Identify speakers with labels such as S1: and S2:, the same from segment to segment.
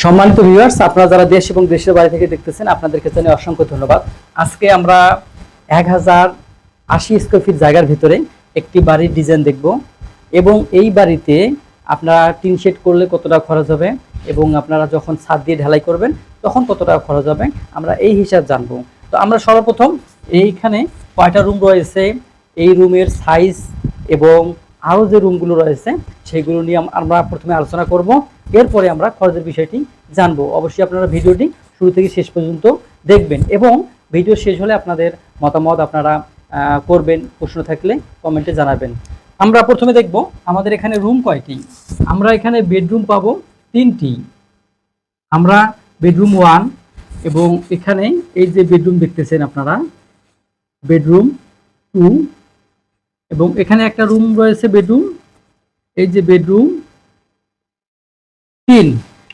S1: সম্মানিত ভিউয়ার্স আপনারা যারা দেশ এবং দেশের বাইরে থেকে দেখতেছেন, আপনাদেরকে জানাই অসংখ্য ধন্যবাদ। আজকে আমরা এক হাজার আশি স্কোয়ার ফিট জায়গার ভিতরে একটি বাড়ির ডিজাইন দেখব এবং এই বাড়িতে আপনারা টিন শেড করলে কত টাকা খরচ হবে এবং আপনারা যখন ছাদ দিয়ে ঢালাই করবেন, তখন কত টাকা খরচ হবে, আমরা এই হিসাব জানব। তো আমরা সর্বপ্রথম এইখানে কয়টা রুম রয়েছে, এই রুমের সাইজ এবং আরও যে রুমগুলো রয়েছে, সেগুলো নিয়ে আমরা প্রথমে আলোচনা করব। এরপরে আমরা খরচের বিষয়টি জানব। অবশ্যই আপনারা ভিডিওটি শুরু থেকে শেষ পর্যন্ত দেখবেন এবং ভিডিও শেষ হলে আপনাদের মতামত আপনারা করবেন, প্রশ্ন থাকলে কমেন্টে জানাবেন। আমরা প্রথমে দেখব আমাদের এখানে রুম কয়টি? আমরা এখানে বেডরুম পাবো তিনটি। আমরা বেডরুম ওয়ান এবং এখানে এই যে বেডরুম দেখতেছেন আপনারা, বেডরুম টু এবং এখানে একটা রুম রয়েছে বেডরুম এই যে বেডরুম তিন।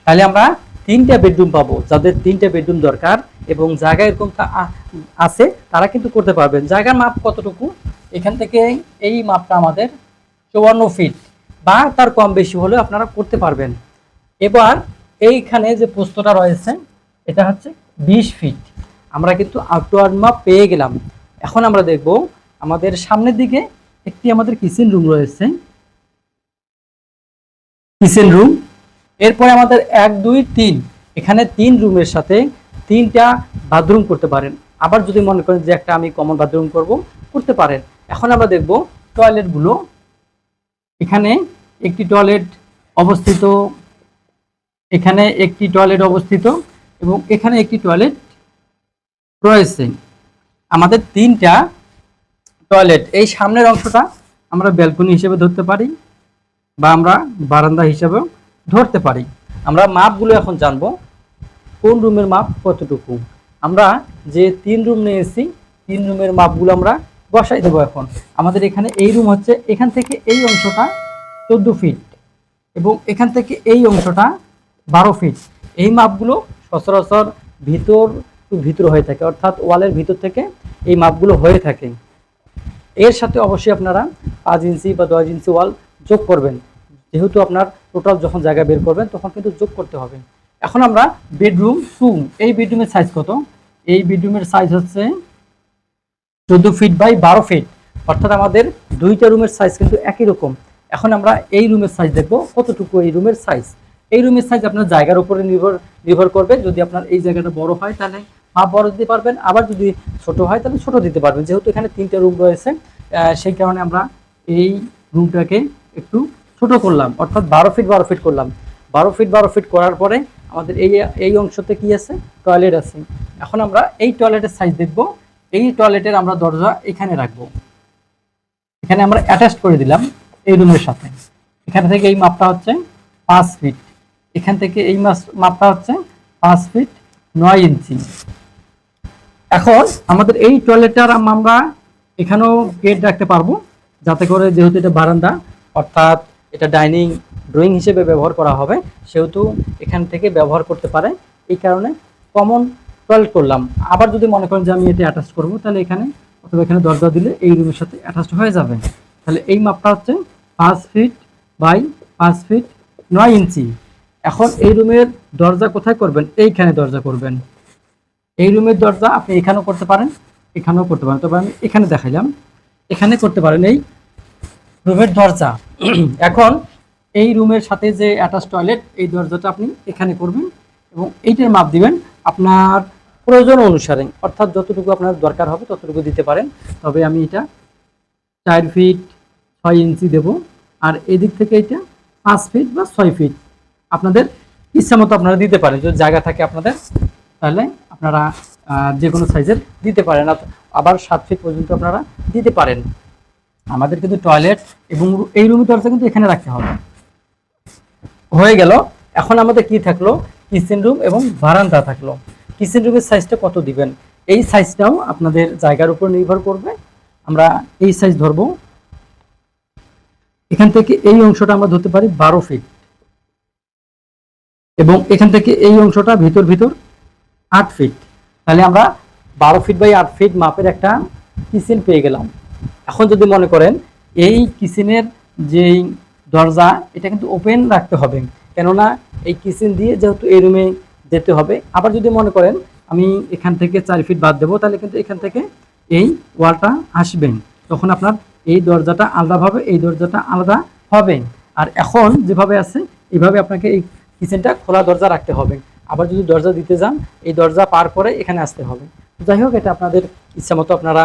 S1: তাহলে আমরা তিনটা বেডরুম পাবো, যাদের তিনটা বেডরুম দরকার এবং জায়গা এরকম আছে, তারা কিন্তু করতে পারবেন। জায়গার মাপ কতটুকু? এখান থেকে এই মাপটা আমাদের চুয়ান্ন ফিট বা তার কম বেশি হলেও আপনারা করতে পারবেন। এবার এইখানে যে পোস্তটা রয়েছে, এটা হচ্ছে বিশ ফিট আমরা কিন্তু আউটডোর মাপ পেয়ে গেলাম। এখন আমরা দেখব আমাদের সামনের দিকে একটি আমাদের কিচেন রুম রয়েছে। Kitchen room. এরপরে আমাদের এক, দুই, তিন। এখানে তিন রুমের সাথে তিনটা বাথরুম করতে পারেন। আবার যদি মনে করেন যে একটা আমি কমন বাথরুম করব, করতে পারেন। এখন আমরা দেখব টয়লেটগুলো এখানে একটি টয়লেট অবস্থিত। এখানে একটি টয়লেট অবস্থিত এবং এখানে একটি টয়লেট রয়েছে। আমাদের তিনটা টয়লেট এই সামনের অংশটা আমরা ব্যালকনি হিসেবে ধরতে পারি বা আমরা বারান্দা হিসেবেও ধরতে পারি। আমরা মাপগুলো এখন জানব, কোন রুমের মাপ কতটুকু? আমরা যে তিন রুম নিয়েছি, তিন রুমের মাপগুলো আমরা বসাই দেবো এখন। আমাদের এখানে এই রুম হচ্ছে, এখান থেকে এই অংশটা চোদ্দ ফিট এবং এখান থেকে এই অংশটা বারো ফিট এই মাপগুলো সচরাচর ভিতর ভিতর হয়ে থাকে, অর্থাৎ ওয়ালের ভিতর থেকে এই মাপগুলো হয়ে থাকে। এর সাথে অবশ্যই আপনারা পাঁচ ইঞ্চি বা দশ ইঞ্চি ওয়াল যোগ করবেন। যেহেতু আপনার টোটাল যখন জায়গা বের করবেন, তখন কিন্তু যোগ করতে হবে। এখন আমরা বেডরুম টু এই বেডরুমের সাইজ কত? এই বেডরুমের সাইজ হচ্ছে চোদ্দ ফিট বাই বারো ফিট অর্থাৎ আমাদের দুইটা রুমের সাইজ কিন্তু একই রকম। এখন আমরা এই রুমের সাইজ দেখব, কতটুকু এই রুমের সাইজ এই রুমের সাইজ আপনার জায়গার উপরে নির্ভর নির্ভর করবে। যদি আপনার এই জায়গাটা বড় হয়, তাহলে হাফ বড় দিতে পারবেন। আবার যদি ছোট হয় তাহলে ছোট দিতে পারবেন। যেহেতু এখানে তিনটে রুম রয়েছে সেই কারণে আমরা এই রুমটাকে একটু ছোট করলাম। অর্থাৎ বারো ফিট বারো ফিট করলাম। বারো ফিট বারো ফিট করার পরে আমাদের এই এই অংশতে কি আছে? টয়লেট আছে। এখন আমরা এই টয়লেটের সাইজ দেখব। এই টয়লেটের আমরা দরজা এখানে রাখব। এখানে আমরা অ্যাটাচ করে দিলাম এই রুমের সাথে। এখান থেকে এই মাপটা হচ্ছে পাঁচ ফিট এখান থেকে এই মাপটা হচ্ছে পাঁচ ফিট নয় ইঞ্চি এখন আমাদের এই টয়লেটটার আমরা এখানেও গেট রাখতে পারব, যাতে করে যেহেতু এটা বারান্দা, অর্থাৎ এটা ডাইনিং ড্রয়িং হিসেবে ব্যবহার করা হবে, সেহেতু এখান থেকে ব্যবহার করতে পারে। এই কারণে কমন টয়লেট করলাম। আবার যদি মনে করেন যে আমি এটা অ্যাটাচ করব, তাহলে এখানে অথবা এখানে দরজা দিলে এই রুমের সাথে অ্যাটাচ হয়ে যাবে। তাহলে এই মাপটা হচ্ছে পাঁচ ফিট বাই পাঁচ ফিট নয় ইঞ্চি এখন এই রুমের দরজা কোথায় করবেন? এইখানে দরজা করবেন। এই রুমের দরজা আপনি এখানেও করতে পারেন, এখানেও করতে পারেন। তবে আমি এখানে দেখাইলাম, এখানে করতে পারেন এই রুমের দরজা। এখন এই রুমের সাথে যে অ্যাটাচ টয়লেট, এই দরজাটা আপনি এখানে করবেন এবং এইটার মাপ দিবেন আপনার প্রয়োজন অনুসারে। অর্থাৎ যতটুকু আপনার দরকার হবে ততটুকু দিতে পারেন। তবে আমি এটা চার ফিট ছয় ইঞ্চি দেব। আর এদিক থেকে এটা পাঁচ ফিট বা ছয় ফিট। আপনাদের ইচ্ছা মতো আপনারা দিতে পারেন। যদি জায়গা থাকে আপনাদের, তাহলে আপনারা যে কোনো সাইজের দিতে পারেন। আবার সাত ফিট পর্যন্ত আপনারা দিতে পারেন। আমাদের কিন্তু টয়লেট এবং এই রুমের দরজা কিন্তু এখানে রাখতে হবে। হয়ে গেল। এখন আমাদের কি থাকল? কিচেন রুম এবং বারান্দা থাকল। কিচেন রুমের সাইজটা কত দিবেন? এই সাইজটাও আপনাদের জায়গার উপর নির্ভর করবে। আমরা এই সাইজ ধরবো। এখান থেকে এই অংশটা আমরা ধরতে পারি বারো ফিট এবং এখান থেকে এই অংশটা ভিতর ভিতর আট ফিট তাহলে আমরা বারো ফিট বাই আট ফিট মাপের একটা কিচেন পেয়ে গেলাম। এখন যদি মনে করেন, এই কিচেনের যেই দরজা, এটা কিন্তু ওপেন রাখতে হবে। কেননা এই কিচেন দিয়ে যেহেতু এই রুমে যেতে হবে, আবার যদি মনে করেন, আমি এখান থেকে চার ফিট বাদ দেবো, তাহলে কিন্তু এখান থেকে এই ওয়ালটা আসবেন তখন আপনার এই দরজাটা আলাদাভাবে, এই দরজাটা আলাদা হবে। আর এখন যেভাবে আছে এইভাবে আপনাকে এই কিচেনটা খোলা দরজা রাখতে হবে। আবার যদি দরজা দিতে যান, এই দরজা পার করে এখানে আসতে হবে। যাই হোক, এটা আপনাদের ইচ্ছা মতো আপনারা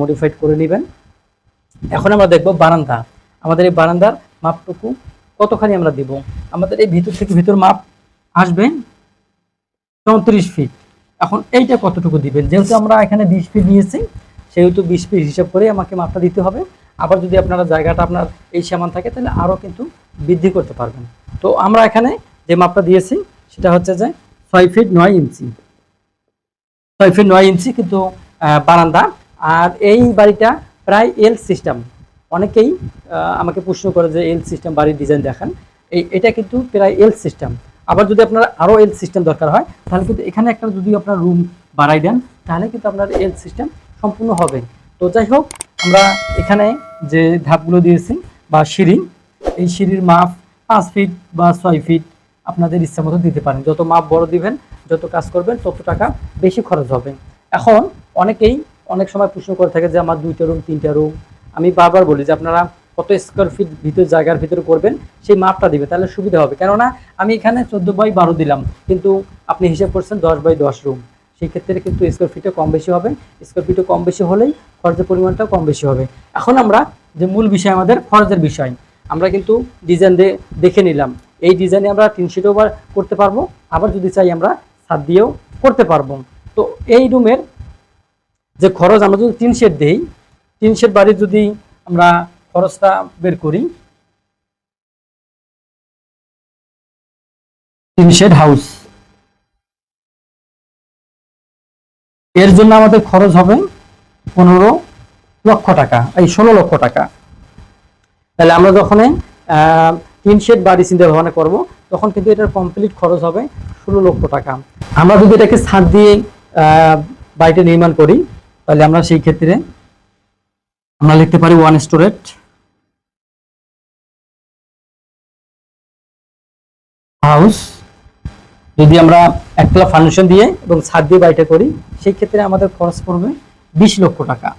S1: মডিফাইড করে নেবেন। এখন আমরা দেখব বারান্দা। আমাদের এই বারান্দার মাপটুকু কতখানি আমরা দিব? আমাদের এই ভিতর থেকে ভিতর মাপ আসবে চৌত্রিশ ফিট এখন এইটা কতটুকু দিবেন? যেহেতু আমরা এখানে বিশ ফিট নিয়েছি, সেহেতু বিশ ফিট হিসাব করে আমাকে মাপটা দিতে হবে। আবার যদি আপনারা জায়গাটা আপনার এই সমান থাকে, তাহলে আরও কিন্তু বৃদ্ধি করতে পারবেন। তো আমরা এখানে যে মাপটা দিয়েছি সেটা হচ্ছে যে ছয় ফিট নয় ইঞ্চি। ছয় ফিট নয় ইঞ্চি কিন্তু বারান্দা। আর এই বাড়িটা প্রায় এল সিস্টেম অনেকেই আমাকে প্রশ্ন করে যে এল সিস্টেম বাড়ির ডিজাইন দেখান। এই, এটা কিন্তু প্রায় এল সিস্টেম আবার যদি আপনার আরও এল সিস্টেম দরকার হয়, তাহলে কিন্তু এখানে একটা যদি আপনার রুম বাড়াই দেন, তাহলে কিন্তু আপনার এল সিস্টেম সম্পূর্ণ হবে। তো যাই হোক, আমরা এখানে যে ধাপগুলো দিয়েছি, বা সিঁড়ি, এই সিঁড়ির মাপ পাঁচ ফিট বা ছয় ফিট আপনাদের ইচ্ছা মতো দিতে পারেন। যত মাপ বড় দিবেন, যত কাজ করবেন, তত টাকা বেশি খরচ হবে। এখন অনেকেই অনেক সময় প্রশ্ন করে থাকে যে, আমার দুইটা রুম তিনটা রুম আমি বারবার বলি যে, আপনারা কত স্কোয়ার ফিট ভিতর, জায়গার ভিতরে করবেন, সেই মাপটা দিবে, তাহলে সুবিধা হবে। কেননা আমি এখানে চোদ্দ বাই বারো দিলাম, কিন্তু আপনি হিসাব করছেন দশ বাই দশ রুম সেই ক্ষেত্রে কিন্তু স্কোয়ার ফিটে কম বেশি হবে স্কোয়ার ফিটে কম বেশি হলেই খরচের পরিমাণটাও কম বেশি হবে। এখন আমরা যে মূল বিষয় আমাদের খরচের বিষয়, আমরা কিন্তু ডিজাইন দিয়ে দেখে নিলাম। এই ডিজাইনে আমরা তিন শিটও করতে পারব। আবার যদি চাই আমরা ছাদ দিয়েও করতে পারব। তো এই রুমের যে খরচ আমরা যদি তিন শেড দেই, তিন শেড বাড়ি যদি আমরা খরচটা বের করি, তিন শেড হাউস এর জন্য আমাদের খরচ হবে পনেরো লক্ষ টাকা, এই ষোলো লক্ষ টাকা। তাহলে আমরা যখন তিন শেড বাড়ি চিন্তা ভাবনা করব, তখন কিন্তু এটার কমপ্লিট খরচ হবে ষোলো লক্ষ টাকা। আমরা যদি এটাকে ছাদ দিয়ে বাড়িটা নির্মাণ করি, তাহলে আমরা সেই ক্ষেত্রে আমরা লিখতে পারি ওয়ান স্টোরেট হাউস যদি আমরা একতলা ফাউন্ডেশন দিয়ে এবং ছাদ দিয়ে বাড়িটা করি, সেই ক্ষেত্রে আমাদের খরচ পড়বে বিশ লক্ষ টাকা।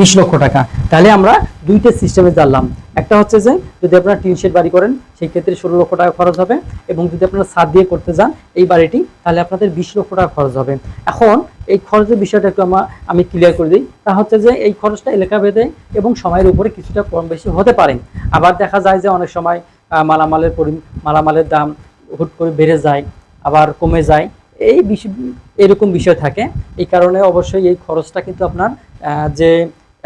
S1: বিশ লক্ষ টাকা। তাহলে আমরা দুইটা সিস্টেমে জানলাম। একটা হচ্ছে যে, যদি আপনারা টিন শেড বাড়ি করেন সেই ক্ষেত্রে ষোলো লক্ষ টাকা খরচ হবে এবং যদি আপনারা ছাদ দিয়ে করতে যান, এই বাড়িটি, তাহলে আপনাদের বিশ লক্ষ টাকা খরচ হবে। এখন এই খরচের বিষয়টা একটু আমার আমি ক্লিয়ার করে দিই। তা হচ্ছে যে, এই খরচটা এলাকা ভেদে এবং সময়ের উপরে কিছুটা কম বেশি হতে পারে। আবার দেখা যায় যে, অনেক সময় মালামালের পরি, মালামালের দাম হুট করে বেড়ে যায়, আবার কমে যায়। এই বিষয়, এরকম বিষয় থাকে। এই কারণে অবশ্যই এই খরচটা কিন্তু আপনার যে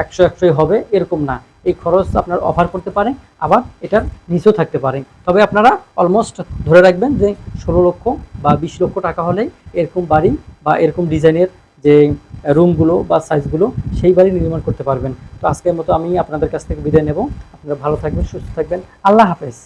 S1: একশো একশোই হবে, এরকম না। এই খরচ আপনার অফার করতে পারে, আবার এটার নিচেও থাকতে পারে। তবে আপনারা অলমোস্ট ধরে রাখবেন যে ষোলো লক্ষ বা বিশ লক্ষ টাকা হলেই এরকম বাড়ি বা এরকম ডিজাইনের যে রুমগুলো বা সাইজগুলো সেই বাড়ি নির্মাণ করতে পারবেন। তো আজকের মতো আমি আপনাদের কাছ থেকে বিদায় নেব। আপনারা ভালো থাকবেন, সুস্থ থাকবেন। আল্লাহ হাফেজ।